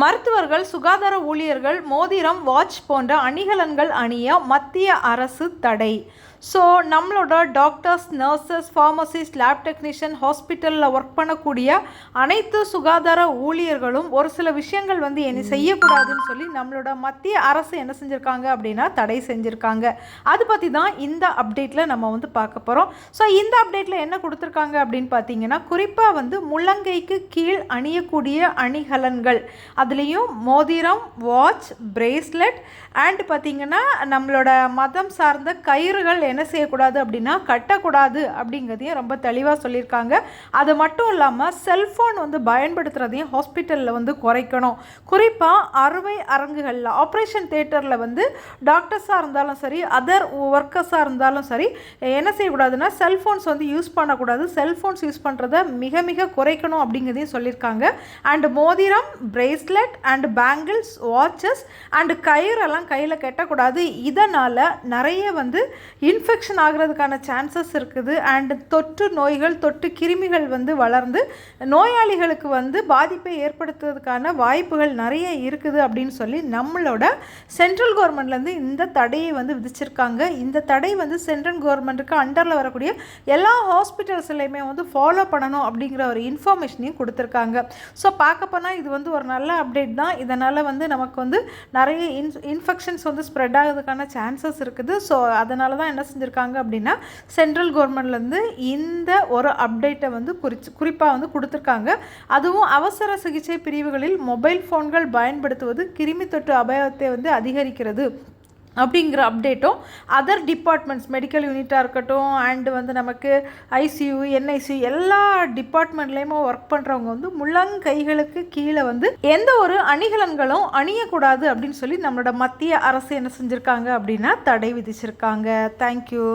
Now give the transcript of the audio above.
மருத்துவர்கள் சுகாதார ஊழியர்கள் மோதிரம் வாட்ச் போன்ற அணிகலன்கள் அணிய மத்திய அரசு தடை. ஸோ நம்மளோட doctors nurses pharmacist lab technician ஹாஸ்பிட்டலில் ஒர்க் பண்ணக்கூடிய அனைத்து சுகாதார ஊழியர்களும் ஒரு சில விஷயங்கள் வந்து என்ன செய்யக்கூடாதுன்னு சொல்லி நம்மளோட மத்திய அரசு என்ன செஞ்சுருக்காங்க அப்படின்னா தடை செஞ்சுருக்காங்க. அது பற்றி தான் இந்த அப்டேட்டில் நம்ம வந்து பார்க்க போகிறோம் ஸோ இந்த அப்டேட்டில் என்ன கொடுத்துருக்காங்க அப்படின்னு பார்த்தீங்கன்னா குறிப்பாக வந்து முள்ளங்கைக்கு கீழ் அணியக்கூடிய அணிகலன்கள். அதுலேயும் மோதிரம் வாட்ச் பிரேஸ்லெட் அண்ட் பார்த்தீங்கன்னா நம்மளோட மதம் சார்ந்த கயிறுகள் என்ன செய்யக்கூடாது அப்படின்னா கட்டக்கூடாது அப்படிங்கிறதையும் ரொம்ப தெளிவாக சொல்லியிருக்காங்க. அது மட்டும் இல்லாமல் செல்ஃபோன் வந்து பயன்படுத்துகிறதையும் ஹாஸ்பிட்டலில் வந்து குறைக்கணும். குறிப்பாக அறுவை அரங்குகளில் ஆப்ரேஷன் தேட்டரில் வந்து டாக்டர்ஸாக இருந்தாலும் சரி அதர் ஒர்க்கர்ஸாக இருந்தாலும் சரி என்ன செய்யக்கூடாதுன்னா செல்ஃபோன்ஸ் வந்து யூஸ் பண்ணக்கூடாது. செல்ஃபோன்ஸ் யூஸ் பண்ணுறத மிக மிக குறைக்கணும் அப்படிங்கிறதையும் சொல்லியிருக்காங்க. அண்ட் மோதிரம் bracelet and bangles watches and கயிறெல்லாம் கையில் கட்டக்கூடாது. இதனால் நிறைய வந்து இன்ஃபெக்ஷன் ஆகிறதுக்கான சான்சஸ் இருக்குது. அண்டு தொற்று நோய்கள் தொற்று கிருமிகள் வந்து வளர்ந்து நோயாளிகளுக்கு வந்து பாதிப்பை ஏற்படுத்துவதற்கான வாய்ப்புகள் நிறைய இருக்குது அப்படின்னு சொல்லி நம்மளோட சென்ட்ரல் கவர்மெண்ட்லேருந்து இந்த தடையை வந்து விதிச்சிருக்காங்க. இந்த தடை வந்து சென்ட்ரல் கவர்மெண்ட்டுக்கு அண்டரில் வரக்கூடிய எல்லா ஹாஸ்பிட்டல்ஸ்லையுமே வந்து ஃபாலோ பண்ணணும் அப்படிங்கிற ஒரு இன்ஃபர்மேஷனையும் கொடுத்துருக்காங்க. ஸோ பார்க்க போனால் இது வந்து ஒரு நல்ல அப்டேட் தான். இதனால் வந்து நமக்கு வந்து நிறைய இன் இன்ஃபெக்ஷன்ஸ் வந்து ஸ்ப்ரெட் ஆகிறதுக்கான சான்சஸ் இருக்குது. ஸோ அதனால தான் என்ன செஞ்சுருக்காங்க அப்படின்னா சென்ட்ரல் கவர்மெண்ட்லேருந்து இந்த ஒரு அப்டேட்டை வந்து குறிச்சு குறிப்பாக வந்து கொடுத்துருக்காங்க. அதுவும் அவசர சிகிச்சை பிரிவுகளில் மொபைல் ஃபோன்கள் பயன்படுத்துவது கிருமி தொற்று அபாயத்தை வந்து அதிகரிக்கிறது. அப்படிங்கிற அப்டேட்டும் அதர் டிபார்ட்மெண்ட்ஸ் மெடிக்கல் யூனிட்டாக இருக்கட்டும் அண்டு வந்து நமக்கு ஐசியூ என்ஐசியூ எல்லா டிபார்ட்மெண்ட்லேயுமே ஒர்க் பண்ணுறவங்க வந்து முள்ளங்கைகளுக்கு கீழே வந்து எந்த ஒரு அணிகலன்களும் அணியக்கூடாது அப்படின்னு சொல்லி நம்மளோட மத்திய அரசு என்ன செஞ்சுருக்காங்க அப்படின்னா தடை விதிச்சிருக்காங்க. தேங்க்யூ